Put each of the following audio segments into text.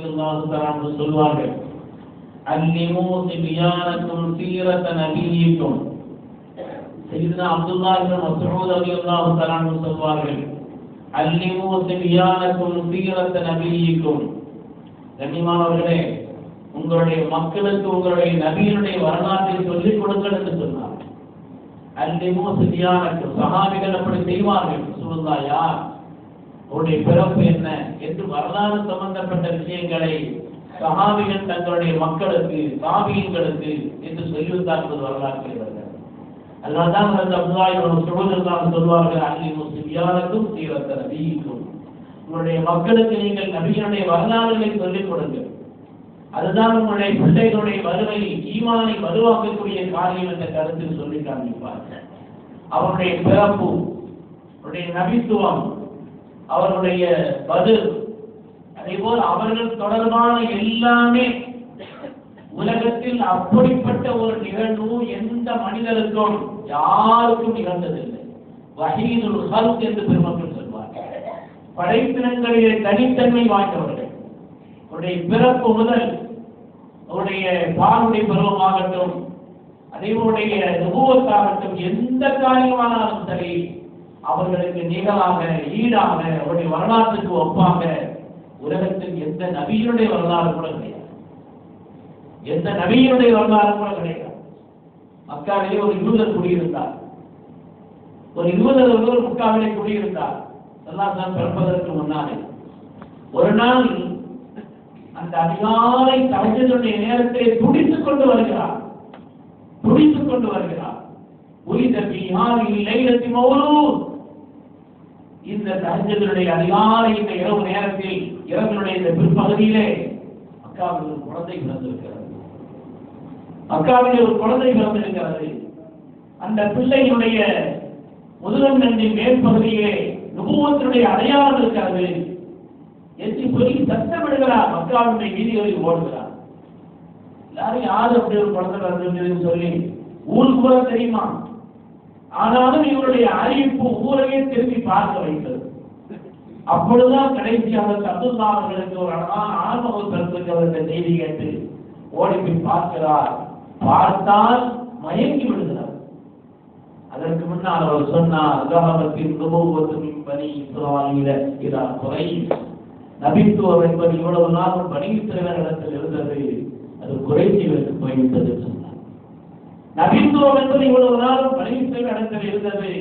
ரலியல்லாஹு தஆலா அன்ஹு சொல்வார்கள் அல்லிமு சிபியானக்கும் சீரத நபியிக்கும். சையதுனா அப்துல்லாஹ் இப்னு மஸ்ஊத் ரலியல்லாஹு தஆலா அன்ஹு சொல்வார்கள் அல்லிமு சிபியானக்கும் சீரத நபியிக்கும். கண்ணியமானவர்களே உங்களுடைய மக்களுக்கு உங்களுடைய நபியினுடைய வரலாற்றை சொல்லிக் கொடுங்கள் என்று சொன்னார் அல்லிமு சிபியானக்கும் சஹாபிகள் அப்படி செய்வார்கள் சொல்லுதா யார்? உன்னுடைய பிறப்பு என்ன? என்று வரலாறு சம்பந்தப்பட்ட விஷயங்களை சஹாபிகள் தங்களுடைய மக்களுக்கு சாபியங்களுக்கு என்று சொல்லிவிட்டார்கள் வரலாற்று அதனால்தான் அந்த அப்துல்லாஹின் சுகதெல்லாம் சொல்வார்கள் அள்ளி முஸ்லியாருக்கும் தீவிரத்த நபிக்கும். உங்களுடைய மக்களுக்கு நீங்கள் நபியினுடைய வரலாறுகளை சொல்லிக் கொடுங்கள். அதுதான் உங்களுடைய பிள்ளைகளுடைய வருவை ஈமானை வலுவாக்கக்கூடிய காரியம் என்ற கருத்தில் சொல்லி காண்பிப்பார்கள். அவருடைய பிறப்பு அவருடைய நபித்துவம் அவர்களுடைய பதில். அதேபோல் அவர்கள் தொடர்பான எல்லாமே உலகத்தில் அப்படிப்பட்ட ஒரு நிகழ்வு எந்த மனிதருக்கும் யாருக்கும் நிகழ்ந்ததில்லை. வஹீதுல் ஹல்க் என்று பெருமக்கள் சொல்வார்கள். படைப்பினங்களிலே தனித்தன்மை வாய்ந்தவர்கள். அவருடைய பிறப்பு முதல் அவருடைய பாலுடைய பருவமாகட்டும் அதேபோடைய நுபுவத்தாகட்டும் எந்த காரியமானாலும் சரி அவர்களுக்கு நிகழாக ஈடாக அவருடைய வரலாற்றுக்கு ஒப்பாக உலகத்தில் எந்த நபியினுடைய வரலாறு கூட கிடையாது. எந்த நபியினுடைய வரலாறு கூட கிடையாது. மக்காவிலே ஒரு யூதர் குடியிருந்தார். ஒரு யூதர் ஒரு முக்காவிலே குடியிருந்தார். எல்லாம் தான் பிறப்பதற்கு முன்னாலே. ஒரு நாள் அந்த அதிகாலை தவஞ்சனுடைய நேரத்தை துடித்துக் கொண்டு வருகிறார். துடித்துக் கொண்டு வருகிறார். உயித பீஹாரில் லைலத்தி மௌலூர் இந்த தஹஜ்ஜுடைய அதிகாலை இந்த இரவு நேரத்தில் இரவினுடைய இந்த பிற்பகுதியிலே அக்காவில் ஒரு குழந்தை பிறந்திருக்கிறது. அக்காவில் ஒரு குழந்தை பிறந்திருக்கிறது. அந்த பிள்ளையினுடைய முதுகங்கண்டின் மேற்பகுதியிலே நுபுவத்தினுடைய அடையாளம் இருக்கிறது. என்று சொல்லி சத்தமிடுகிறார். மக்காவுடைய வீதிகளில் ஓடுகிறார். எல்லாரும் யாரு அப்படி ஒரு குழந்தை பிறந்திருக்கிறது சொல்லி ஊருக்கு கூட தெரியுமா? ஆனாலும் இவருடைய அறிவிப்பு ஊரையே திரும்பி பார்க்க வைத்தது. அப்பொழுதுதான் கடைசியாக சத்துல்லா அவர்களுக்கு ஒரு அழகான ஆன்மக பிறந்திருக்கிறது என்ற செய்தி கேட்டு ஓடி போய் பார்க்கிறார். பார்த்தால் மயங்கி விடுகிறார். அதற்கு முன்னால் அவர் சொன்னார் உதாரணத்தின் நுபுவத்தும் பணி இஸ்ராயில இதா குறை நபித்துவம் என்பது இவ்வளவு நாளும் பணி இஸ்ரவேலிடத்தில் இருந்தது அது குறைசிகளுக்கு போய்விட்டது சொன்னார் என்பது இவ்வளவு நாளும் பணி இஸ்ரவேலிடத்தில் இருந்தது.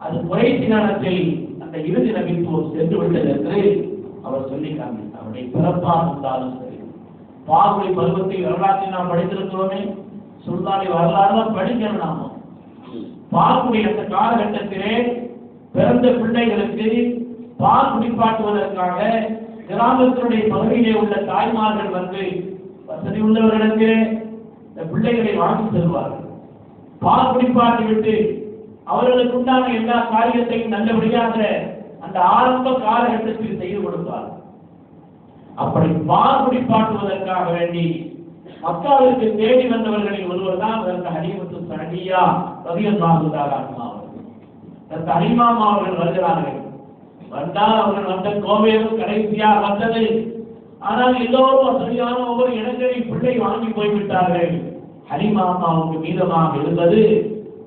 அது குறை காலத்தில் அந்த இறுதி நபித்துவம் சென்று விட்டது என்று அவர் சொல்லி காண்பித்தார் அவருடைய பிறப்பாக இருந்தாலும் சரி. பாகுடி பருவத்தை வரலாற்றை நாம் படித்திருக்கிறோமே சுல்தானி வரலாறு படிக்கணும் நாம. பாகுடைய அந்த காலகட்டத்திலே பிறந்த பிள்ளைகளுக்கு பால் குடிப்பாட்டுவதற்காக கிராமத்தினுடைய பகுதியிலே உள்ள தாய்மார்கள் வந்து வசதி உள்ளவர்களுக்கு இந்த பிள்ளைகளை வாங்கி செல்வார்கள் பால் குடிப்பாட்டி விட்டு அவர்களுக்கு உண்டான எல்லா காரியத்தையும் நல்லபடியாக அந்த ஆரம்ப காலகட்டத்தில் செய்து கொடுப்பார் அப்படி பால் குடிப்பாட்டுவதற்காக வேண்டி மக்காவிற்கு தேடி வந்தவர்களில் ஒருவர் தான் அதற்கு ஹரிமத்து சனடியா ரவியல்லாஹுதாராத்மா அவர்கள். அதற்கு ஹரிமாமா அவர்கள் வருகிறார்கள். வந்தால் அவர்கள் வந்த கோவையும் கடைசியாக வந்தது ஆனால் எல்லோரும் வசதியான ஒவ்வொரு இடங்களை பிள்ளை வாங்கி போய்விட்டார்கள். ஹரிமாமாவுக்கு மீதமாக இருந்தது.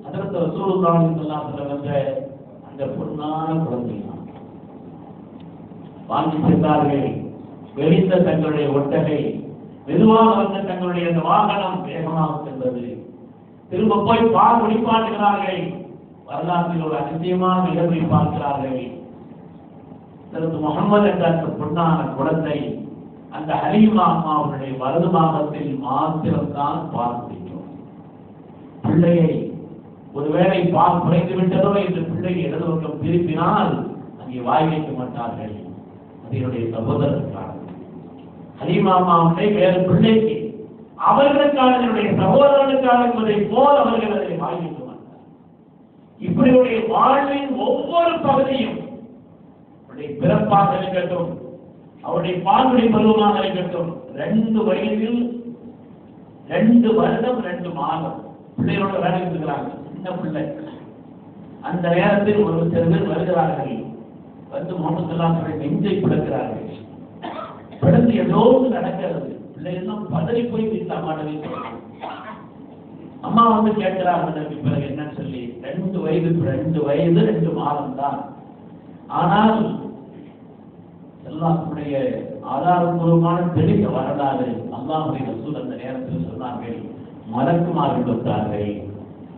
அதற்கு ரசூலுல்லாஹி ஸல்லல்லாஹு அலைஹி அந்த பொன்னான குழந்தை வாங்கி சென்றார்கள். வெளிந்த தங்களுடைய ஒட்டகை மெதுவாக வந்த தங்களுடைய அந்த வாகனம் வேகமாக சென்றது. திரும்ப போய் பால் குடிப்பாட்டுகிறார்கள். வரலாற்றில் ஒரு அதிசயமான இடத்தை பார்க்கிறார்கள். முகமது என்ற அந்த பொன்னான குழந்தை அந்த ஹலீமா அம்மாவுடைய வலது பாகத்தில் மாத்திரம்தான் பால் குடிக்கும் பிள்ளையை ஒருவேளை பால் குறைந்து விட்டதோ என்று பிள்ளை இடது பக்கம் திருப்பினால் அங்கே வாய் வைக்க மாட்டார்கள். அதனுடைய சகோதரருக்காக. ஹலீமாமாவுடைய வேறு பிள்ளைக்கு அவர்களுக்கான என்னுடைய சகோதரர்களுக்கான என்பதை போல் அவர்கள் அதை வாய் வைக்க மாட்டார் இப்படியுடைய வாழ்வின் ஒவ்வொரு பகுதியும் பிறப்பாக இருக்கட்டும் அவருடைய பால்வழி பருவமாக இருக்கட்டும். ரெண்டு வயதில் ரெண்டு வருடம் ரெண்டு மாதம். பிள்ளைகளோட வேலை இருக்கிறாங்க சின்ன பிள்ளை. அந்த நேரத்தில் ஒரு சில பேர் வருகிறார்கள். வந்து முகமது சொல்லாசரை நெஞ்சை பிளக்கிறார்கள். பிறந்து ஏதோ நடக்கிறது. பிள்ளைகள்லாம் பதறி போய் வீட்டில் அம்மாட்டவே அம்மா வந்து கேட்கிறாங்க பிறகு என்னன்னு சொல்லி. ரெண்டு வயது ரெண்டு வயது ரெண்டு மாதம் தான் ஆனால் எல்லாத்துடைய ஆதாரபூர்வமான தெளிந்த வரலாறு அல்லாஹுடைய ரசூல் அந்த நேரத்தில் சொன்னார்கள் மலக்குமார்கள் கொடுத்தார்கள்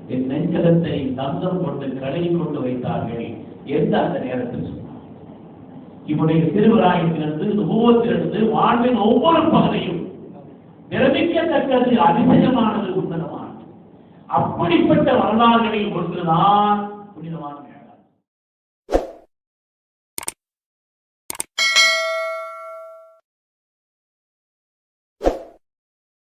என் நெஞ்சலத்தை தந்தம் கொண்டு களை கொண்டு வைத்தார்கள் என்று அந்த நேரத்தில் சொன்னார். இவனுடைய திருவிழாயிலிருந்து நுபவத்திலிருந்து வாழ்வின் ஒவ்வொரு பகுதியும் நிரமிக்கத்தக்கது அதிசயமானது உன்னதமானது அப்படிப்பட்ட வரலாறுகளில் ஒன்றுதான் புனிதமான